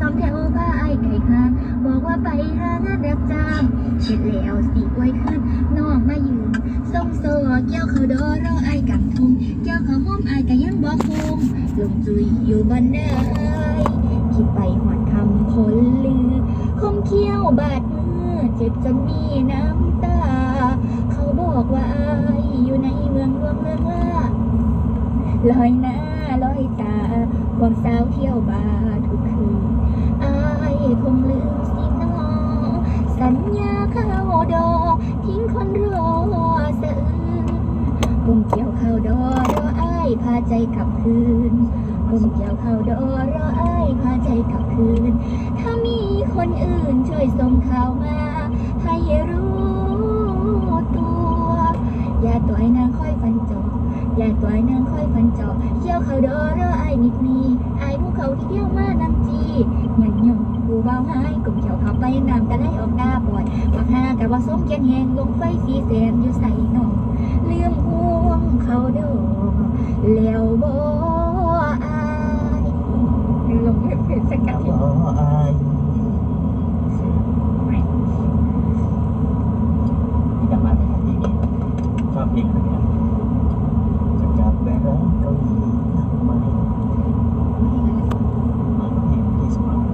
สองแถวพาไอ้ไก่หางบอกว่าไปหางานรับจ้างเสร็จแล้วสิไว้ขึ้นน้องมายืนส่งโซ่เกี่ยวเขาดอรอไอ้กังทุงเกี่ยวเขาห้อมไอ้ก็ยังบอกคุมลงจุยอยู่บนเนยคิดไปหอดคำคนลือคมเคี้ยวบาดมือเจ็บจนมีน้ำตา เขาบอกว่าไอายอยู่ในเมืองหลวงเมืองว่าลอยหน้าลอยตาความสาวเที่ยวบาทุกคื ดอ ทิ้งคนรอสะอื้นกุมเกี่ยวข้าวดอรออายพาใจกลับคืนกุมเกี่ยวข้าวดอรออายพาใจกลับคืน ถ้ามีคนอื่นช่วยส่งข่าวมา ให้รู้ตัว อย่าตัวไอ้นางค่อยฟันจออย่าตัวไอ้นางค่อยฟันจอเกี่ยวเขาดอรอไอ้นิดนี้ไอ้ภูเขาที่เที่ยวมานำจีหยันหยงกูเบาหายกลุ่มเกี่ยวเขาไปน้ำตะไลออกน้าปวดปัก หากับว่าสมเกียนแหงลงไฟสีแสนอยู่ใส่หนองเลื่อมห่วงเขาดอแล้วบ่อายลงเพชรสกัดขออายที่ดังมากเลยครับเพลงนี้ชอบเพลงอะไรเนี่ยจะกลับไปรักเกาหลีทำไมมาเพลงที่สมัคร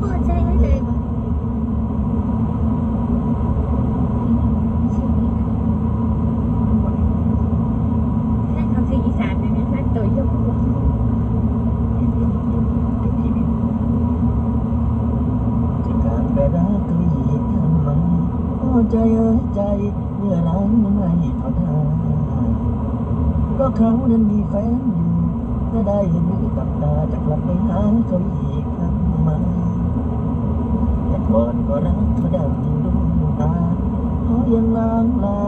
พอใจไม่เลยบอก แค่คำเสียงอีสานเนี่ยนะตัวยกหัว เพลงยกยกเป็นที่หนึ่งจะกลับไปรักเกาหลีทำไมโอ้ ใจเอ้ยใจ เมื่อไรมันไม่ทอทานเพราะเขานั้นมีแฟนอยู่จะได้เห็นกับตาจะกลับไปหาเขาอีกทำไมแต่ก่อนก็รักเขาดังดวงตาเขายังล้างลา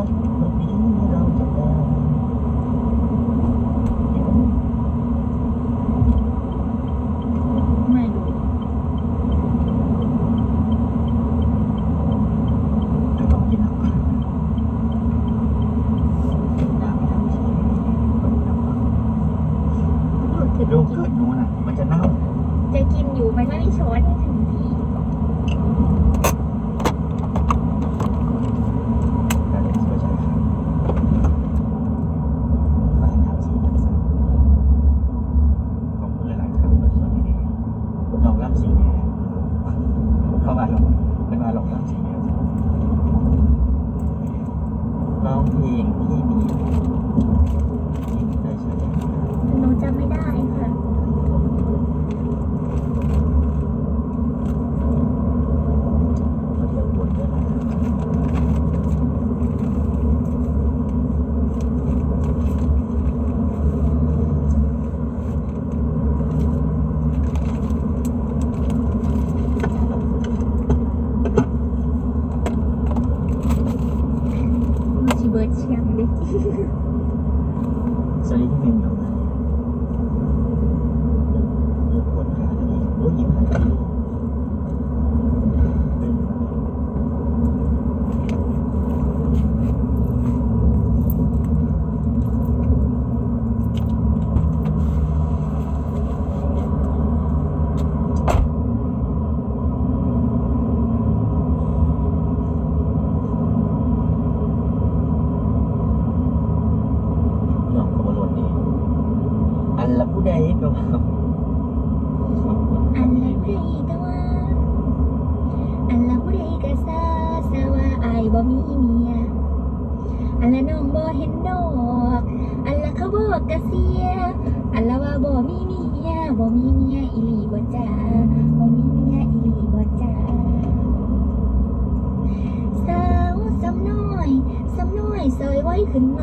อยซอยไว้ขึ้นไหม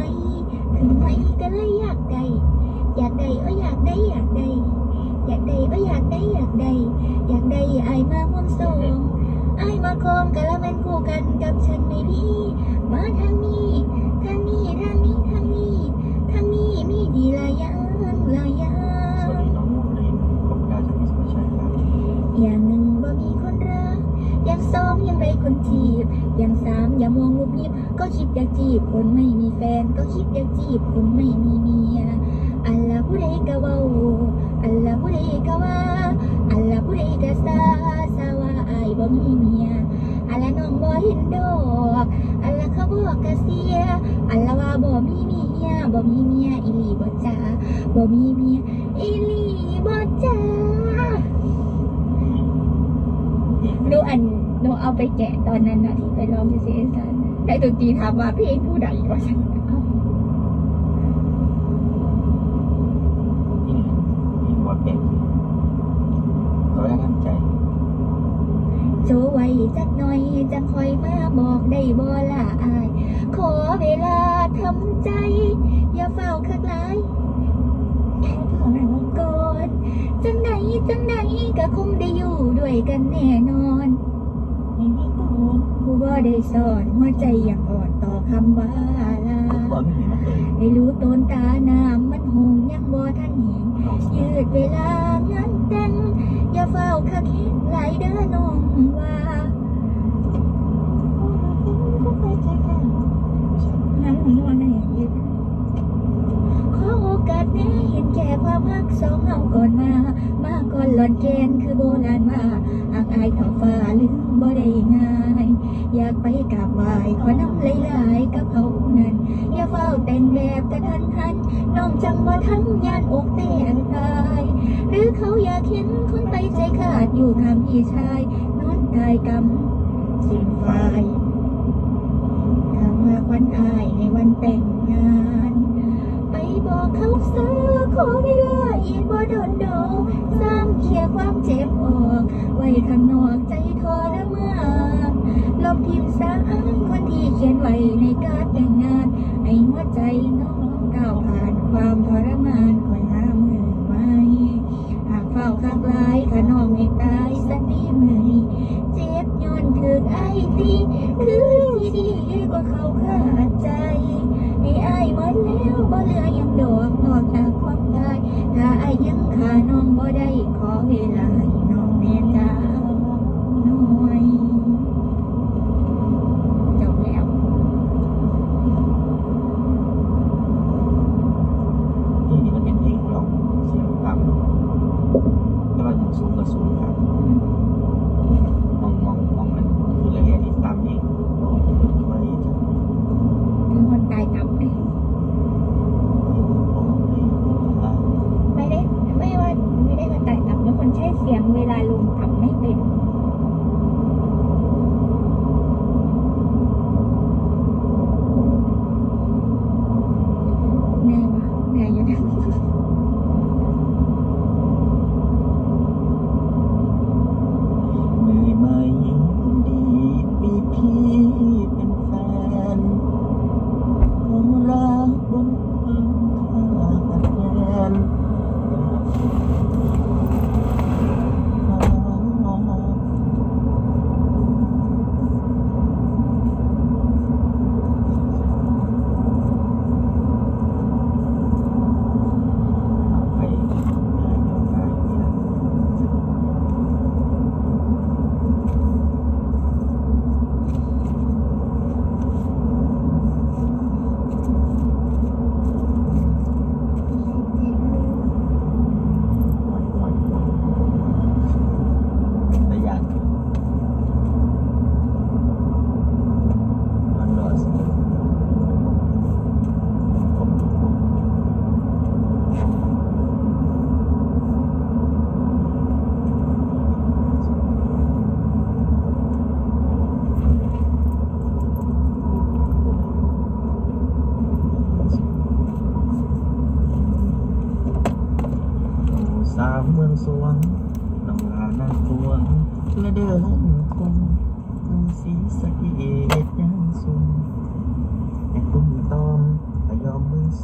ขึ้นไหมก็เลยอยากได้อยากได้เอ้ยอยากได้อยากได้อยากได้เอ้ยอยากได้อยากได้อยากได้ไอายมาห่วมสองไอายมาคองกะละแมนคู่กันกับฉันไหมพี่มาทางนี้ทางนี้ทางนี้ทางนี้ทางนี้มีดีหลายอย่างหลายอย่าง บอย่างสามอย่ามองลูกยิบก็คิดอยากจีบคนไม่มีแฟน ก็คิดอยากจีบคนไม่มีเมียอัลลาผู้ใดก็ว่าอัลลาผู้ใดก็ว่าอัลลาผู้ใดก็ซาซาว่าอายบ่มีเมียอัลลาน้องบ่เห็นดอกอัลลาเขาบอกกะเสียอัลลาว่าบ่มีเมียบ่มีเมียอีลีบ่จ้าบ่มีเมียอีลีบ่จ้าดูอัน หนูเอาไปแกะตอนนั้นนะที่ไปร้องที่เสียสันได้ดนตรีถามว่าเพลงผู้ใดวะฉันอ้านี่นี่ว่าเป็นเขาได้ทำใจโจไว้จักหน่อยจังคอยมาบอกได้บ่ละอาย ขอเวลาทำใจ อย่าเฝ้าคักหลายแค่ถอนก่อนจังไหนจังไหนก็คงได้อยู่ด้วยกันแน่นอน ผู้บ่ได้สอนหัวใจอย่างอ่อนต่อคำว่าลาบ่ไม่มีมาเลยให้รู้ต้นตาน้ำมันหงยังบ่ทันเห็นน้องสาวยืดเวลางานแต่งอย่าเฝ้าคักเห็นหลายเด้อน้องว่าน้ำของมันอะไรยืดขอโอกาสแน่เห็นแก่ความรัก สองเฮาก่อนมา มาก่อนหลอนเกณฑ์คือโบราณว่าหากอายท้องฟ้าลืมบ่ได้ง่าย อยากไปกราบไหว้ขอน้ำหลายๆกับเขานั้นอย่าเฝ้าแต่งแบบกระทันหันน้องจังบ่ทันยานอกแตกตาย หรือเขาอยากเห็นคนไปใจขาดอยู่ข้างพี่ชายนอนตายกำ คลียร์ความเจ็บออ สามเมืองสวงน้องลานาพวงและเดินคงนุ่งสีสะเกดยังสูงแต่ตุ้มตอมก็ยอมมือส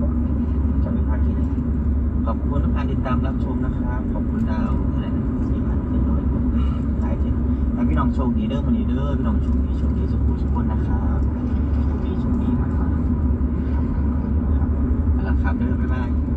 กับจำเป็นภาคีขอบคุณทุกการติดตามรับชมนะครับ ขอบคุณดาวอะไรนะสี่พันเจ็ดร้อยคนหลายเจ็ดแล้วพี่น้องโชคดีเด้อคนนี้เด้อพี่น้องโชคดีโชคดีสุขุสุขคนนะครับโชคดีโชคดีมากครับแล้วครับเด้อบ๊ายบาย